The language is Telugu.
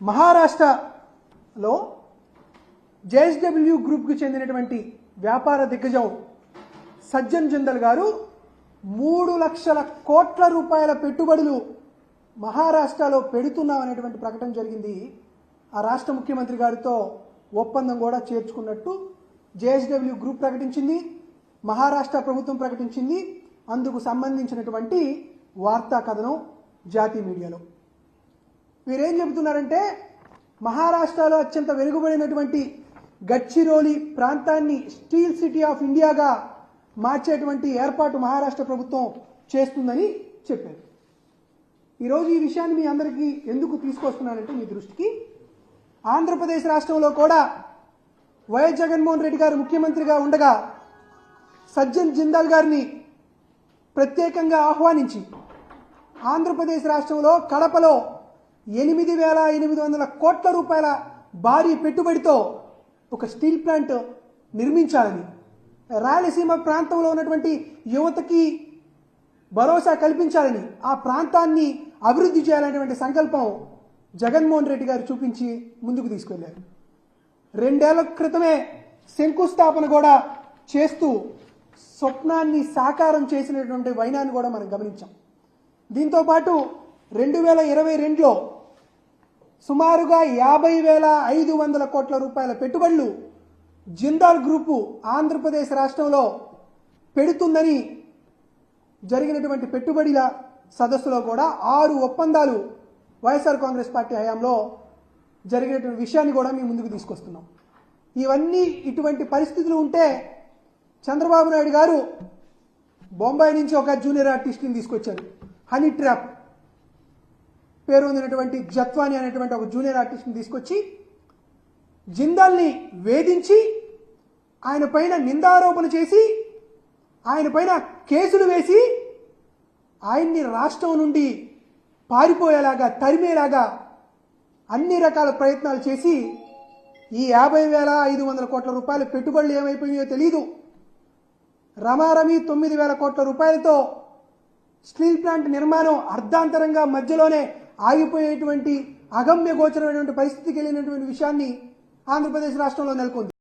మహారాష్ట్రలో జేఎస్డబ్ల్యూ గ్రూప్కి చెందినటువంటి వ్యాపార దిగ్గజం సజ్జన్ జిందల్ గారు మూడు లక్షల కోట్ల రూపాయల పెట్టుబడులు మహారాష్ట్రలో పెడుతున్నామనేటువంటి ప్రకటన జరిగింది. ఆ రాష్ట్ర ముఖ్యమంత్రి గారితో ఒప్పందం కూడా చేర్చుకున్నట్టు జేఎస్డబ్ల్యూ గ్రూప్ ప్రకటించింది మహారాష్ట్ర ప్రభుత్వం ప్రకటించింది. అందుకు సంబంధించినటువంటి వార్తా కథనం జాతీయ మీడియాలో. వీరేం చెబుతున్నారంటే మహారాష్ట్రలో అత్యంత వెలుగుబడినటువంటి గడ్చిరోలి ప్రాంతాన్ని స్టీల్ సిటీ ఆఫ్ ఇండియాగా మార్చేటువంటి ఏర్పాటు మహారాష్ట్ర ప్రభుత్వం చేస్తుందని చెప్పారు. ఈరోజు ఈ విషయాన్ని మీ అందరికీ ఎందుకు తీసుకొస్తున్నానంటే మీ దృష్టికి ఆంధ్రప్రదేశ్ రాష్ట్రంలో కూడా వైఎస్ జగన్మోహన్ రెడ్డి గారు ముఖ్యమంత్రిగా ఉండగా సజ్జన్ జిందాల్ గారిని ప్రత్యేకంగా ఆహ్వానించి ఆంధ్రప్రదేశ్ రాష్ట్రంలో కడపలో ఎనిమిది వేల ఎనిమిది వందల కోట్ల రూపాయల భారీ పెట్టుబడితో ఒక స్టీల్ ప్లాంట్ నిర్మించాలని. రాయలసీమ ప్రాంతంలో ఉన్నటువంటి యువతకి భరోసా కల్పించాలని ఆ ప్రాంతాన్ని అభివృద్ధి చేయాలనేటువంటి సంకల్పం జగన్మోహన్ రెడ్డి గారు చూపించి ముందుకు తీసుకెళ్ళారు. రెండేళ్ళ క్రితమే శంకుస్థాపన కూడా చేస్తూ స్వప్నాన్ని సాకారం చేసినటువంటి వైనాన్ని కూడా మనం గమనించాం. దీంతో పాటు రెండు వేల ఇరవై రెండులో సుమారుగా యాభై వేల ఐదు వందల కోట్ల రూపాయల పెట్టుబడులు జిందాల్ గ్రూపు ఆంధ్రప్రదేశ్ రాష్ట్రంలో పెడుతుందని జరిగినటువంటి పెట్టుబడిల సదస్సులో కూడా ఆరు ఒప్పందాలు వైఎస్ఆర్ కాంగ్రెస్ పార్టీ హయాంలో జరిగినటువంటి విషయాన్ని కూడా మేము ముందుకు తీసుకొస్తున్నాం. ఇవన్నీ ఇటువంటి పరిస్థితులు ఉంటే చంద్రబాబు నాయుడు గారు బొంబాయి నుంచి ఒక జూనియర్ ఆర్టిస్ట్ని తీసుకొచ్చారు. Honey trap. పేరు ఉన్నటువంటి జత్వాని అనేటువంటి ఒక జూనియర్ ఆర్టిస్ట్ని తీసుకొచ్చి జిందాల్ని వేధించి ఆయన పైన నిందారోపణ చేసి ఆయన పైన కేసులు వేసి ఆయన్ని రాష్ట్రం నుండి పారిపోయేలాగా తరిమేలాగా అన్ని రకాల ప్రయత్నాలు చేసి ఈ యాభై వేల ఐదు వందల కోట్ల రూపాయల పెట్టుబడులు ఏమైపోయాయో తెలియదు రమారమి తొమ్మిది వేల కోట్ల రూపాయలతో స్టీల్ ప్లాంట్ నిర్మాణం అర్ధాంతరంగా మధ్యలోనే ఆగిపోయేటువంటి అగమ్య గోచరమైనటువంటి పరిస్థితికి వెళ్ళినటువంటి విషయాన్ని ఆంధ్రప్రదేశ్ రాష్ట్రంలో నెలకొంది.